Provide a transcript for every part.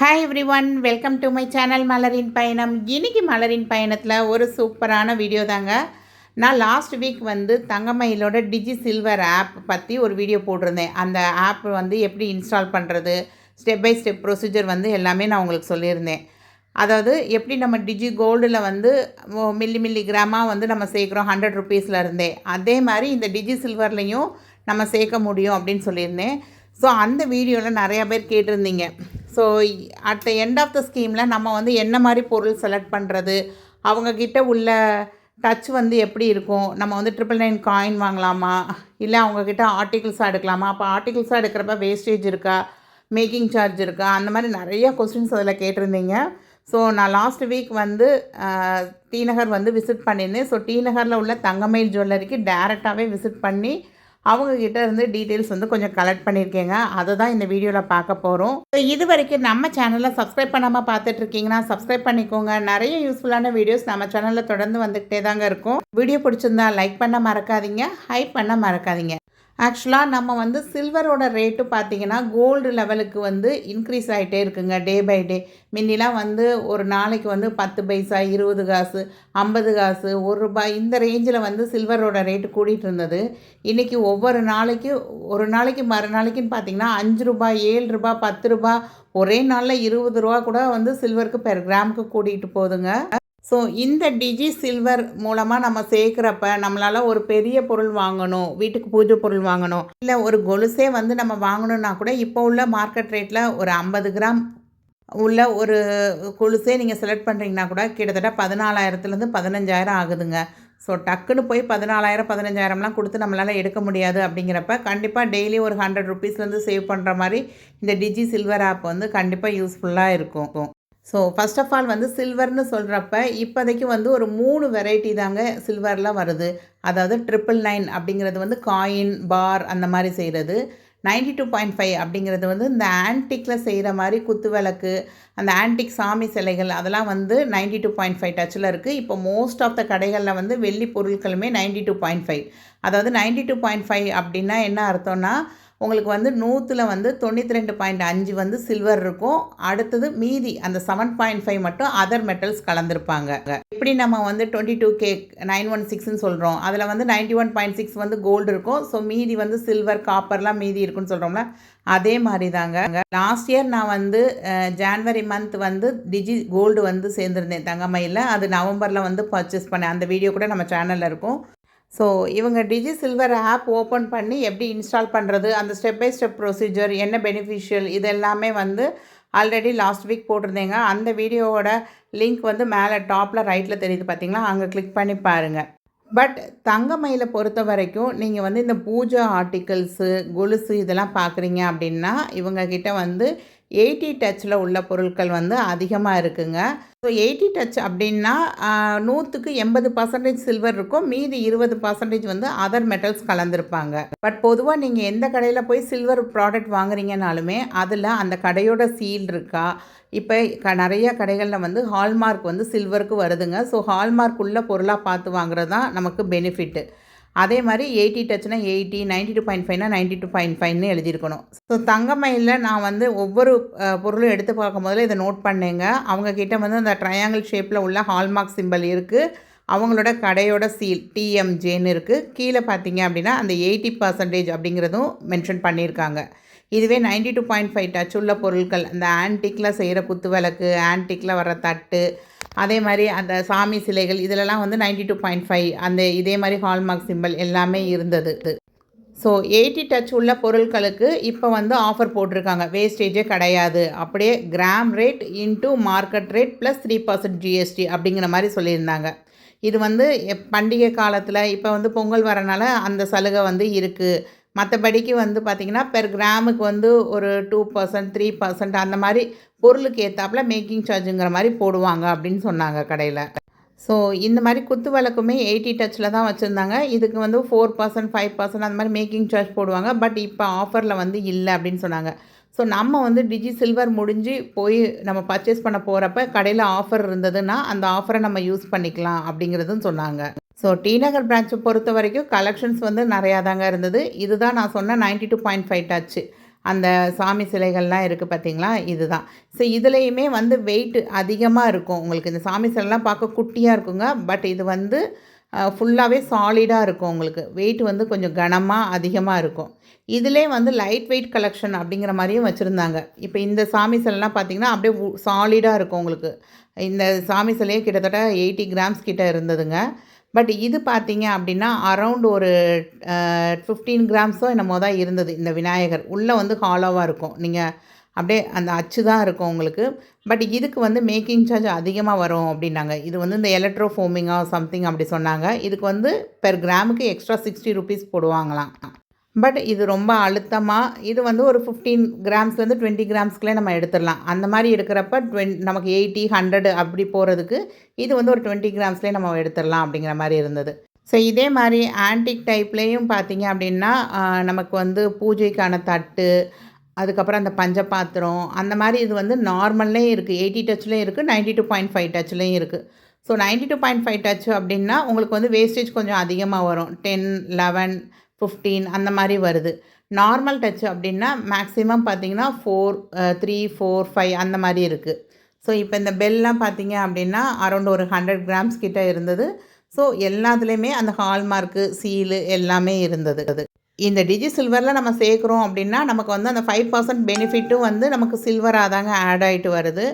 Hi everyone welcome to my channel மலரின் பயணம் இன்றைக்கி மலரின் பயணத்தில் ஒரு சூப்பரான வீடியோ தாங்க. நான் லாஸ்ட் வீக் வந்து தங்கமயிலோட டிஜி சில்வர் ஆப் பற்றி ஒரு வீடியோ போட்டிருந்தேன். அந்த ஆப் வந்து எப்படி இன்ஸ்டால் பண்ணுறது ஸ்டெப் பை ஸ்டெப் ப்ரொசீஜர் வந்து எல்லாமே நான் உங்களுக்கு சொல்லியிருந்தேன். அதாவது எப்படி நம்ம டிஜி கோல்டில் வந்து மில்லி மில்லி கிராமாக வந்து நம்ம சேர்க்குறோம் ஹண்ட்ரட் ருபீஸில் இருந்தே. அதே மாதிரி இந்த டிஜி சில்வர்லேயும் நம்ம சேர்க்க முடியும் அப்படின்னு சொல்லியிருந்தேன். ஸோ அந்த வீடியோவில் நிறையா பேர் கேட்டிருந்தீங்க. So at the end of the ஸ்கீமில் நம்ம வந்து என்ன மாதிரி பொருள் செலக்ட் பண்ணுறது அவங்கக்கிட்ட உள்ள டச் வந்து எப்படி இருக்கும்? நம்ம வந்து ட்ரிபிள் நைன் காயின் வாங்கலாமா? இல்லை அவங்கக்கிட்ட ஆர்டிகிள்ஸாக எடுக்கலாமா? அப்போ ஆர்டிகிள்ஸாக எடுக்கிறப்ப வேஸ்டேஜ் இருக்கா? மேக்கிங் சார்ஜ் இருக்கா? அந்த மாதிரி நிறைய கொஸ்டின்ஸ் அதில் கேட்டிருந்தீங்க. ஸோ நான் லாஸ்ட் வீக் வந்து டிநகர் டி நகர் வந்து விசிட் பண்ணியிருந்தேன் ஸோ டி நகரில் உள்ள தங்கமயில் ஜுவல்லரிக்கு டேரெக்டாகவே விசிட் பண்ணி அவங்கக்கிட்ட இருந்து டீட்டெயில்ஸ் வந்து கொஞ்சம் கலெக்ட் பண்ணியிருக்கேங்க அதை தான் இந்த வீடியோவில் பார்க்க போகிறோம் இது வரைக்கும் நம்ம சேனலை சப்ஸ்கிரைப் பண்ணாமல் பார்த்துட்டு இருக்கீங்கன்னா சப்ஸ்கிரைப் பண்ணிக்கோங்க. நிறைய யூஸ்ஃபுல்லான வீடியோஸ் நம்ம சேனலில் தொடர்ந்து வந்துக்கிட்டே தாங்க இருக்கும். வீடியோ பிடிச்சிருந்தா லைக் பண்ண மறக்காதீங்க. ஹைப் பண்ண மறக்காதீங்க. ஆக்சுவலாக நம்ம வந்து சில்வரோட ரேட்டு பார்த்தீங்கன்னா கோல்டு லெவலுக்கு வந்து இன்க்ரீஸ் ஆகிட்டே இருக்குங்க டே பை டே முந்திலாம் வந்து ஒரு நாளைக்கு வந்து பத்து பைசா இருபது காசு ஐம்பது காசு ஒரு ரூபாய் இந்த ரேஞ்சில் வந்து சில்வரோட ரேட்டு கூடிட்டு இருந்தது. இன்றைக்கி ஒவ்வொரு நாளைக்கு ஒரு நாளைக்கு மறுநாளைக்குன்னு பார்த்தீங்கன்னா அஞ்சு ரூபாய் ஏழு ரூபாய் பத்து ரூபாய் ஒரே நாளில் இருபது ரூபா கூட வந்து சில்வருக்கு பெர் கிராமுக்கு கூட்டிகிட்டு போகுதுங்க. ஸோ இந்த டிஜி சில்வர் மூலமாக நம்ம சேர்க்குறப்ப நம்மளால் ஒரு பெரிய பொருள் வாங்கணும் வீட்டுக்கு பூஜை பொருள் வாங்கணும். இல்லை ஒரு கொலுசே வந்து நம்ம வாங்கணும்னா கூட இப்போ உள்ள மார்க்கெட் ரேட்டில் ஒரு ஐம்பது கிராம் உள்ள ஒரு கொலுசே நீங்கள் செலக்ட் பண்ணுறீங்கன்னா கூட கிட்டத்தட்ட பதினாலாயிரத்துலேருந்து பதினஞ்சாயிரம் ஆகுதுங்க. ஸோ டக்குன்னு போய் பதினாலாயிரம் பதினஞ்சாயிரம்லாம் கொடுத்து நம்மளால் எடுக்க முடியாது அப்படிங்கிறப்ப கண்டிப்பாக டெய்லி ஒரு ஹண்ட்ரட் ருபீஸ்லேருந்து சேவ் பண்ணுற மாதிரி இந்த டிஜி சில்வர் ஆப் வந்து கண்டிப்பாக யூஸ்ஃபுல்லாக இருக்கும். ஸோ ஃபர்ஸ்ட் ஆஃப் ஆல் வந்து சில்வர்னு சொல்கிறப்ப இப்போதைக்கு வந்து ஒரு மூணு வெரைட்டி தாங்க சில்வரில் வருது. அதாவது ட்ரிபிள் நைன் அப்படிங்கிறது வந்து காயின் பார் அந்த மாதிரி செய்கிறது. நைன்டி டூ பாயிண்ட் ஃபைவ் அப்படிங்கிறது வந்து இந்த ஆன்டிக்கில் செய்கிற மாதிரி குத்து விளக்கு அந்த ஆன்டிக் சாமி சிலைகள் அதெல்லாம் வந்து நைன்டி டூ பாயிண்ட் ஃபைவ் டச்சில் இருக்குது இப்போ மோஸ்ட் ஆஃப் த கடைகளில் வந்து வெள்ளி பொருட்களுமே நைன்டி டூ பாயிண்ட் ஃபைவ் அதாவது நைன்டி டூ பாயிண்ட் ஃபைவ் அப்படின்னா என்ன அர்த்தம்னா உங்களுக்கு வந்து நூற்றில் வந்து தொண்ணூற்றி ரெண்டு பாயிண்ட் அஞ்சு வந்து சில்வர் இருக்கும். அடுத்தது மீதி அந்த செவன் பாயிண்ட் ஃபைவ் மட்டும் அதர் மெட்டல்ஸ் கலந்துருப்பாங்க. எப்படி நம்ம வந்து twenty two K nine one சிக்ஸ்னு சொல்கிறோம் அதில் வந்து நைன்டி ஒன் பாயிண்ட் சிக்ஸ் வந்து கோல்டு இருக்கும். ஸோ மீதி வந்து சில்வர் காப்பர்லாம் மீதி இருக்குன்னு சொல்கிறோம்ல அதே மாதிரி தாங்க லாஸ்ட் இயர் நான் வந்து ஜான்வரி மந்த் வந்து டிஜி கோல்டு வந்து சேர்ந்துருந்தேன் தங்கமையில் அது நவம்பரில் வந்து பர்ச்சேஸ் பண்ணேன். அந்த வீடியோ கூட நம்ம சேனலில் இருக்கும். ஸோ இவங்க டிஜி சில்வர் ஆப் ஓப்பன் பண்ணி எப்படி இன்ஸ்டால் பண்ணுறது அந்த ஸ்டெப் பை ஸ்டெப் ப்ரொசீஜர் என்ன பெனிஃபிஷியல் இது எல்லாமே வந்து ஆல்ரெடி லாஸ்ட் வீக் போட்டிருந்தேங்க. அந்த வீடியோவோட லிங்க் வந்து மேலே டாப்பில் ரைட்டில் தெரியுது பார்த்தீங்களா அங்கே கிளிக் பண்ணி பாருங்கள் பட் தங்கமயில பொறுத்த வரைக்கும் நீங்கள் வந்து இந்த பூஜா ஆர்டிகிள்ஸு கொலுசு இதெல்லாம் பார்க்குறீங்க அப்படின்னா இவங்கக்கிட்ட வந்து எயிட்டி டச்சில் உள்ள பொருட்கள் வந்து அதிகமாக இருக்குங்க. ஸோ எயிட்டி டச் அப்படின்னா நூற்றுக்கு எண்பது பர்சன்டேஜ் சில்வர் இருக்கும். மீதி இருபது பர்சன்டேஜ் வந்து அதர் மெட்டல்ஸ் கலந்துருப்பாங்க. பட் பொதுவாக நீங்கள் எந்த கடையில் போய் சில்வர் ப்ராடக்ட் வாங்குறீங்கனாலுமே அதில் அந்த கடையோட சீல் இருக்கா? இப்போ க நிறைய கடைகளில் வந்து ஹால்மார்க் வந்து சில்வருக்கு வருதுங்க. ஸோ ஹால்மார்க் உள்ள பொருளாக பார்த்து வாங்குறது தான் நமக்கு பெனிஃபிட்டு அதே மாதிரி எயிட்டி டச்னா எயிட்டி நைன்ட்டி டூ பாயிண்ட் ஃபைவ்னா நைன்டி டூ பாயிண்ட் ஃபைவ்னு எழுதியிருக்கணும். ஸோ தங்கமயிலில் நான் வந்து ஒவ்வொரு பொருளும் எடுத்து பார்க்கும் போதில் இதை நோட் பண்ணேங்க. அவங்கக்கிட்ட வந்து அந்த ட்ரையாங்கிள் ஷேப்பில் உள்ள ஹால்மார்க் சிம்பல் இருக்குது அவங்களோட கடையோட சீல் டிஎம்ஜேன்னு இருக்குது கீழே பார்த்தீங்க அப்படின்னா அந்த எயிட்டி பர்சன்டேஜ் அப்படிங்கிறதும் மென்ஷன் பண்ணியிருக்காங்க. இதுவே ninety two point five touch உள்ள பொருட்கள். அந்த ஆன்டிக்கில் செய்கிற குத்து விளக்கு ஆன்டிக்கில் வர தட்டு அதே மாதிரி அந்த சாமி சிலைகள் இதிலலாம் வந்து நைன்டி டூ பாயிண்ட் ஃபைவ் அந்த இதே மாதிரி ஹால்மார்க் சிம்பல் எல்லாமே இருந்தது. ஸோ எயிட்டி டச் உள்ள பொருட்களுக்கு இப்போ வந்து ஆஃபர் போட்டிருக்காங்க. வேஸ்டேஜே கிடையாது. அப்படியே gram rate into market rate plus three percent GST அப்படிங்கிற மாதிரி சொல்லியிருந்தாங்க. இது வந்து எப்- பண்டிகை காலத்தில் இப்போ வந்து பொங்கல் வரனால அந்த சலுகை வந்து இருக்குது மற்றபடிக்கு வந்து பார்த்திங்கன்னா பெர் கிராமுக்கு வந்து ஒரு டூ பர்சன்ட் த்ரீ பர்சன்ட் அந்த மாதிரி பொருளுக்கு ஏற்றாப்புல மேக்கிங் சார்ஜுங்கிற மாதிரி போடுவாங்க அப்படின்னு சொன்னாங்க கடையில். ஸோ இந்த மாதிரி குத்து விளக்குமே எயிட்டி டச்சில் தான் வச்சுருந்தாங்க. இதுக்கு வந்து ஃபோர் பர்சன்ட் ஃபைவ் பர்சன்ட் அந்த மாதிரி மேக்கிங் சார்ஜ் போடுவாங்க. பட் இப்போ ஆஃபரில் வந்து இல்லை அப்படின்னு சொன்னாங்க. ஸோ நம்ம வந்து டிஜி சில்வர் முடிஞ்சு போய் நம்ம பர்ச்சேஸ் பண்ண போகிறப்ப கடையில் ஆஃபர் இருந்ததுன்னா அந்த ஆஃபரை நம்ம யூஸ் பண்ணிக்கலாம் அப்படிங்கிறதும் சொன்னாங்க. ஸோ டி நகர் பிரான்ச்சை பொறுத்த வரைக்கும் கலெக்ஷன்ஸ் வந்து நிறையா தாங்க இருந்தது. இதுதான் நான் சொன்ன ninety two point five touch அந்த சாமி சிலைகள்லாம் இருக்குது பார்த்தீங்களா இதுதான். ஸோ இதுலேயுமே வந்து வெயிட் அதிகமாக இருக்கும். உங்களுக்கு இந்த சாமி சிலைலாம் பார்க்க குட்டியாக இருக்குங்க. பட் இது வந்து ஃபுல்லாகவே சாலிடாக இருக்கும் உங்களுக்கு. வெயிட் வந்து கொஞ்சம் கனமாக அதிகமாக இருக்கும். இதிலே வந்து லைட் வெயிட் கலெக்ஷன் அப்படிங்கிற மாதிரியும் வச்சுருந்தாங்க. இப்போ இந்த சாமி சிலைலாம் பார்த்தீங்கன்னா அப்படியே சாலிடாக இருக்கும் உங்களுக்கு. இந்த சாமி சிலையே கிட்டத்தட்ட எயிட்டி கிராம்ஸ் கிட்ட இருந்ததுங்க. பட் இது பார்த்தீங்க அப்படின்னா அரவுண்ட் ஒரு ஃபிஃப்டீன் கிராம்ஸோ என்னமோ தான் இருந்தது இந்த விநாயகர். உள்ளே வந்து ஹாலோவாக இருக்கும். நீங்கள் அப்படியே அந்த அச்சு தான் இருக்கும் உங்களுக்கு. பட் இதுக்கு வந்து மேக்கிங் சார்ஜ் அதிகமாக வரும் அப்படின்னாங்க. இது வந்து இந்த எலக்ட்ரோ ஃபோமிங்காக சம்திங் அப்படி சொன்னாங்க. இதுக்கு வந்து பெர் கிராமுக்கு எக்ஸ்ட்ரா சிக்ஸ்டி ருபீஸ் போடுவாங்களாம். பட் இது ரொம்ப அழுத்தமாக இது வந்து ஒரு ஃபிஃப்டீன் கிராம்ஸ்லேருந்து டுவெண்ட்டி கிராம்ஸ்க்குள்ளே நம்ம எடுத்துடலாம். அந்த மாதிரி இருக்கிறப்ப டுவென் நமக்கு எயிட்டி ஹண்ட்ரட் அப்படி போகிறதுக்கு இது வந்து ஒரு டுவெண்ட்டி கிராம்ஸ்லேயே நம்ம எடுத்துடலாம் அப்படிங்கிற மாதிரி இருந்தது. ஸோ இதே மாதிரி ஆன்டிக் டைப்லேயும் பார்த்தீங்க அப்படின்னா நமக்கு வந்து பூஜைக்கான தட்டு அதுக்கப்புறம் அந்த பஞ்ச பாத்திரம் அந்த மாதிரி இது வந்து நார்மல்லையும் இருக்குது எயிட்டி டச்லேயும் இருக்குது நைன்டி டூ பாயிண்ட் ஃபைவ் டச்லேயும் இருக்குது so ninety two point five touch அப்படின்னா உங்களுக்கு வந்து வேஸ்டேஜ் கொஞ்சம் அதிகமாக வரும். டென் லெவன் ஃபிஃப்டீன் அந்த மாதிரி வருது. நார்மல் டச் அப்படின்னா மேக்ஸிமம் பார்த்தீங்கன்னா ஃபோர் த்ரீ ஃபோர் ஃபைவ் அந்த மாதிரி இருக்குது ஸோ இப்போ இந்த பெல்லாம் பார்த்தீங்க அப்படின்னா அரௌண்ட் ஒரு ஹண்ட்ரட் கிராம்ஸ் கிட்டே இருந்தது. ஸோ எல்லாத்துலேயுமே அந்த ஹால்மார்க்கு சீலு எல்லாமே இருந்தது. இந்த டிஜி சில்வரில் நம்ம சேர்க்குறோம் அப்படின்னா நமக்கு வந்து அந்த ஃபைவ் பர்சன்ட் பெனிஃபிட்டும் வந்து நமக்கு சில்வராக தாங்க ஆட் ஆகிட்டு வருது.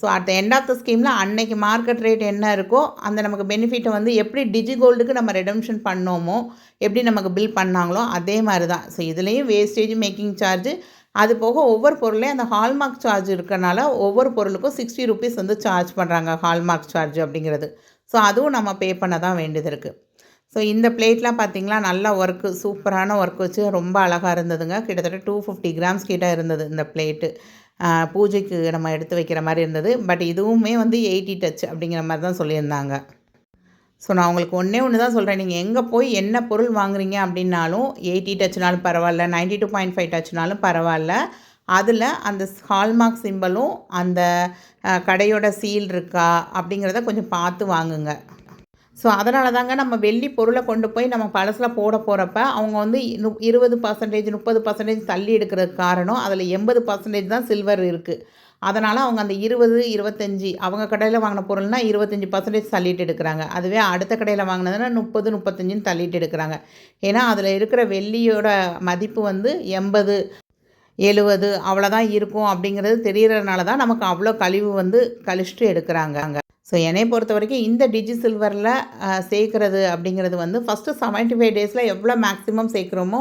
So at end of the ஸ்கீமில் அன்னைக்கு மார்க்கெட் ரேட் என்ன இருக்கோ அந்த நமக்கு பெனிஃபிட்டை வந்து எப்படி டிஜி கோல்டுக்கு நம்ம ரெடம்ஷன் பண்ணோமோ எப்படி நமக்கு பில் பண்ணாங்களோ அதே மாதிரி தான் ஸோ இதுலேயும் வேஸ்டேஜ் மேக்கிங் சார்ஜ் அது போக ஒவ்வொரு பொருளையும் அந்த ஹால்மார்க் சார்ஜ் இருக்கறனால ஒவ்வொரு பொருளுக்கும் சிக்ஸ்டி ருபீஸ் வந்து சார்ஜ் பண்ணுறாங்க ஹால்மார்க் சார்ஜ் அப்படிங்கிறது. ஸோ அதுவும் நம்ம பே பண்ண தான் வேண்டியது இருக்குது ஸோ இந்த பிளேட்லாம் பார்த்திங்களா நல்லா ஒர்க்கு சூப்பரான ஒர்க் வச்சு ரொம்ப அழகாக இருந்ததுங்க. கிட்டத்தட்ட டூ ஃபிஃப்டி கிராம்ஸ் கிட்டே இருந்தது இந்த பிளேட்டு பூஜைக்கு நம்ம எடுத்து வைக்கிற மாதிரி இருந்தது. பட் இதுவுமே வந்து எயிட்டி டச் அப்படிங்கிற மாதிரி தான் சொல்லியிருந்தாங்க. ஸோ நான் உங்களுக்கு ஒன்றே ஒன்று தான் சொல்கிறேன் நீங்கள் எங்கே போய் என்ன பொருள் வாங்குறீங்க அப்படின்னாலும் எயிட்டி டச்னாலும் பரவாயில்ல நைன்டி டூ பாயிண்ட் ஃபைவ் டச்னாலும் பரவாயில்ல. அதில் அந்த ஹால்மார்க் சிம்பலும் அந்த கடையோட சீல் இருக்கா அப்படிங்கிறத கொஞ்சம் பார்த்து வாங்குங்க. ஸோ அதனால தாங்க நம்ம வெள்ளி பொருளை கொண்டு போய் நம்ம பழசில் போட போகிறப்ப அவங்க வந்து இருபது பர்சன்டேஜ் முப்பது பர்சன்டேஜ் தள்ளி எடுக்கிறதுக்கு காரணம் அதில் எண்பது பர்சன்டேஜ் தான் சில்வர் இருக்குது அதனால் அவங்க அந்த இருபது இருபத்தஞ்சி அவங்க கடையில் வாங்கின பொருள்னால் இருபத்தஞ்சி பர்சன்டேஜ் தள்ளிட்டு எடுக்கிறாங்க. அதுவே அடுத்த கடையில் வாங்கினதுன்னா முப்பது முப்பத்தஞ்சுன்னு தள்ளிட்டு எடுக்கிறாங்க. ஏன்னா அதில் இருக்கிற வெள்ளியோட மதிப்பு வந்து எண்பது எழுவது அவ்வளோதான் இருக்கும் அப்படிங்கிறது தெரியறதுனால தான் நமக்கு அவ்வளோ கழிவு வந்து கழிச்சிட்டு எடுக்கிறாங்க. ஸோ என்னை பொறுத்த வரைக்கும் இந்த டிஜி சில்வரில் சேர்க்குறது அப்படிங்கிறது வந்து ஃபஸ்ட்டு செவன்ட்டி ஃபைவ் டேஸில் எவ்வளோ மேக்ஸிமம் சேர்க்குறோமோ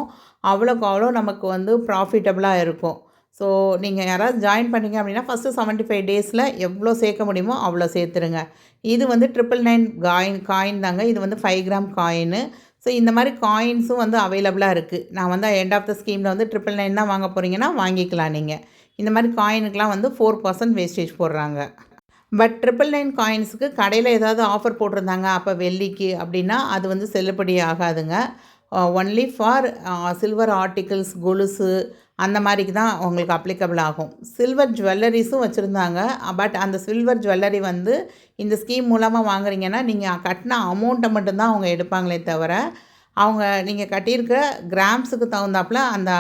அவ்வளோக்கு அவ்வளோ நமக்கு வந்து ப்ராஃபிட்டபுளாக இருக்கும். ஸோ நீங்கள் யாராவது ஜாயின் பண்ணீங்க அப்படின்னா ஃபஸ்ட்டு செவன்ட்டி ஃபைவ் டேஸில் எவ்வளோ சேர்க்க முடியுமோ அவ்வளோ சேர்த்துருங்க. இது வந்து ட்ரிபிள் நைன் காயின் காயின் தாங்க. இது வந்து ஃபைவ் கிராம் காயின்னு ஸோ இந்த மாதிரி காயின்ஸும் வந்து அவைலபிளாக இருக்குது நான் வந்து எண்ட் ஆஃப் த ஸ்கீமில் வந்து ட்ரிபிள் நைன் தான் வாங்க போகிறீங்கன்னா வாங்கிக்கலாம் நீங்கள் இந்த மாதிரி காயினுக்கெலாம் வந்து ஃபோர் பர்சன்ட் வேஸ்டேஜ் போடுறாங்க. பட் ட்ரிபிள் நைன் காயின்ஸுக்கு கடையில் ஏதாவது ஆஃபர் போட்டிருந்தாங்க. அப்போ வெள்ளிக்கு அப்படின்னா அது வந்து செல்லுபடி ஆகாதுங்க. ஒன்லி ஃபார் சில்வர் ஆர்டிகிள்ஸ் கொலுசு அந்த மாதிரிக்கு தான் உங்களுக்கு அப்ளிகபிள் ஆகும். சில்வர் ஜுவல்லரிஸும் வச்சுருந்தாங்க. பட் அந்த சில்வர் ஜுவல்லரி வந்து இந்த ஸ்கீம் மூலமாக வாங்குறீங்கன்னா நீங்கள் கட்டின அமௌண்ட்டை மட்டும்தான் அவங்க எடுப்பாங்களே தவிர அவங்க நீங்கள் கட்டியிருக்க கிராம்ஸுக்கு தகுந்தாப்புல அந்த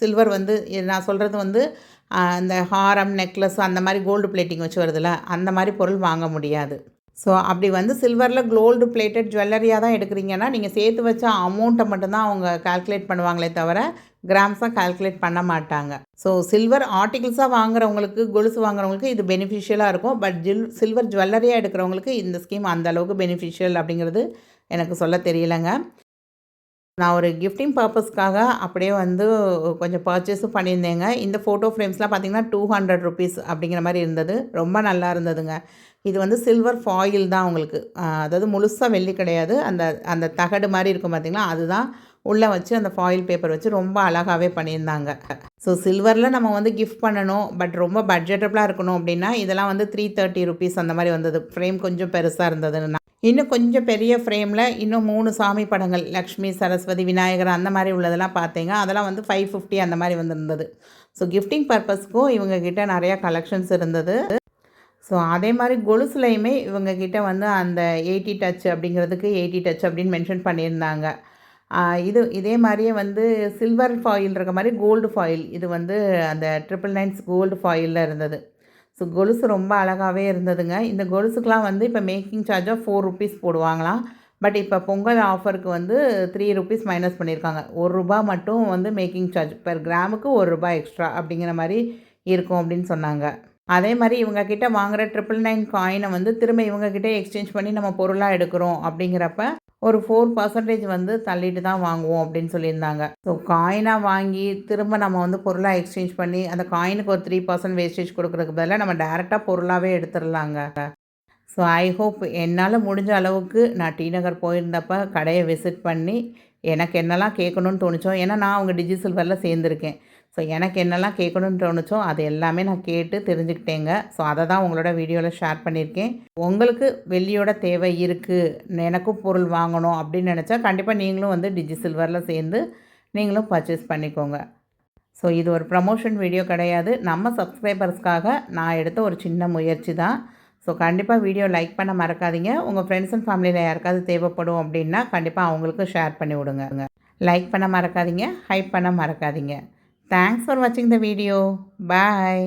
சில்வர் வந்து நான் சொல்கிறது வந்து அந்த ஹாரம் நெக்லஸ் அந்த மாதிரி கோல்டு பிளேட்டிங் வச்சு வருதுல்ல அந்த மாதிரி பொருள் வாங்க முடியாது. ஸோ அப்படி வந்து சில்வரில் கோல்டு பிளேட்டட் ஜுவல்லரியாக தான் எடுக்கிறீங்கன்னா நீங்கள் சேர்த்து வச்ச அமௌண்ட்டை மட்டும்தான் அவங்க கால்குலேட் பண்ணுவாங்களே தவிர கிராம்ஸாக கால்குலேட் பண்ண மாட்டாங்க. ஸோ சில்வர் ஆர்டிகிள்ஸாக வாங்குறவங்களுக்கு கொலுசு வாங்குறவங்களுக்கு இது பெனிஃபிஷியலாக இருக்கும். பட் ஜில் சில்வர் ஜுவல்லரியாக எடுக்கிறவங்களுக்கு இந்த ஸ்கீம் அந்த அளவுக்கு பெனிஃபிஷியல் அப்படிங்கிறது எனக்கு சொல்ல தெரியலைங்க. நான் ஒரு கிஃப்டிங் பர்பஸ்க்காக அப்படியே வந்து கொஞ்சம் பர்ச்சேஸும் பண்ணியிருந்தேங்க. இந்த ஃபோட்டோ ஃப்ரேம்ஸ்லாம் பார்த்தீங்கன்னா டூ ஹண்ட்ரட் ருபீஸ் அப்படிங்கிற மாதிரி இருந்தது. ரொம்ப நல்லா இருந்ததுங்க. இது வந்து சில்வர் ஃபாயில் தான் உங்களுக்கு. அதாவது முழுசாக வெள்ளி கிடையாது. அந்த அந்த தகடு மாதிரி இருக்கும் பார்த்தீங்களா? அதுதான் உள்ளே வச்சு அந்த ஃபாயில் பேப்பர் வச்சு ரொம்ப அழகாகவே பண்ணியிருந்தாங்க. ஸோ சில்வரில் நம்ம வந்து கிஃப்ட் பண்ணணும் பட் ரொம்ப பட்ஜெட்டபுளாக இருக்கணும் அப்படின்னா இதெல்லாம் வந்து த்ரீ தேர்ட்டி ருபீஸ் அந்த மாதிரி வந்தது. ஃப்ரேம் கொஞ்சம் பெருசாக இருந்ததுன்னா. இன்னும் கொஞ்சம் பெரிய ஃப்ரேமில் இன்னும் மூணு சாமி படங்கள் லக்ஷ்மி சரஸ்வதி விநாயகர் அந்த மாதிரி உள்ளதெல்லாம் பார்த்தீங்க. அதெல்லாம் வந்து ஃபைவ் ஃபிஃப்டி அந்த மாதிரி வந்திருந்தது. ஸோ கிஃப்டிங் பர்பஸ்க்கும் இவங்கக்கிட்ட நிறையா கலெக்ஷன்ஸ் இருந்தது. ஸோ அதே மாதிரி கொலுசுலையுமே இவங்கக்கிட்ட வந்து அந்த எயிட்டி டச் அப்படிங்கிறதுக்கு எயிட்டி டச் அப்படின்னு மென்ஷன் பண்ணியிருந்தாங்க. இது இதே மாதிரியே வந்து சில்வர் ஃபாயில் இருக்க மாதிரி கோல்டு ஃபாயில் இது வந்து அந்த ட்ரிபிள் நைன்ஸ் கோல்டு ஃபாயிலில் இருந்தது. ஸோ கொலுசு ரொம்ப அழகாகவே இருந்ததுங்க. இந்த கொலுசுக்கெலாம் வந்து இப்போ மேக்கிங் சார்ஜாக ஃபோர் ருபீஸ் போடுவாங்களாம். பட் இப்போ பொங்கல் ஆஃபருக்கு வந்து த்ரீ ருபீஸ் மைனஸ் பண்ணியிருக்காங்க ஒரு ரூபா மட்டும் வந்து மேக்கிங் சார்ஜ் பெர் கிராமுக்கு ஒரு ரூபாய் எக்ஸ்ட்ரா அப்படிங்கிற மாதிரி இருக்கும் அப்படின்னு சொன்னாங்க. அதே மாதிரி இவங்கக்கிட்ட வாங்குகிற வாங்குற ட்ரிபிள் நைன் காயினை வந்து திரும்ப இவங்கக்கிட்டே எக்ஸ்சேஞ்ச் பண்ணி நம்ம பொருளாக எடுக்கிறோம் அப்படிங்கிறப்ப ஒரு ஃபோர் பர்சன்டேஜ் வந்து தள்ளிட்டு தான் வாங்குவோம் அப்படின்னு சொல்லியிருந்தாங்க. ஸோ காயினாக வாங்கி திரும்ப நம்ம வந்து பொருளாக எக்ஸ்சேஞ்ச் பண்ணி அந்த காயினுக்கு ஒரு த்ரீ பர்சன்ட் வேஸ்டேஜ் கொடுக்குறதுக்கு பதிலாக நம்ம டேரெக்டாக பொருளாகவே எடுத்துடலாங்க ஸோ ஐ ஹோப் என்னால் முடிஞ்ச அளவுக்கு நான் டி நகர் போயிருந்தப்ப கடையை விசிட் பண்ணி எனக்கு என்னெல்லாம் கேட்கணும்னு தோணுச்சோ ஏன்னா நான் அவங்க டிஜிசில்வரில் சேர்ந்துருக்கேன். ஸோ எனக்கு என்னெல்லாம் கேட்கணும்னு தோணுச்சோ அது எல்லாமே நான் கேட்டு தெரிஞ்சுக்கிட்டேங்க. ஸோ அதை தான் உங்களோட வீடியோவில் ஷேர் பண்ணியிருக்கேன். உங்களுக்கு வெள்ளியோட தேவை இருக்குது எனக்கும் பொருள் வாங்கணும் அப்படின்னு நினச்சா கண்டிப்பாக நீங்களும் வந்து டிஜி சில்வரில் சேர்ந்து நீங்களும் பர்ச்சேஸ் பண்ணிக்கோங்க. ஸோ இது ஒரு ப்ரமோஷன் வீடியோ கிடையாது. நம்ம சப்ஸ்கிரைபர்ஸ்க்காக நான் எடுத்த ஒரு சின்ன முயற்சி தான். ஸோ கண்டிப்பாக வீடியோ லைக் பண்ண மறக்காதீங்க. உங்கள் ஃப்ரெண்ட்ஸ் அண்ட் ஃபேமிலியில் யாருக்காவது தேவைப்படும் அப்படின்னா கண்டிப்பாக அவங்களுக்கு ஷேர் பண்ணி விடுங்க. லைக் பண்ண மறக்காதீங்க ஹைப் பண்ண மறக்காதீங்க. தேங்க்ஸ் ஃபார் வாட்சிங் த வீடியோ பாய்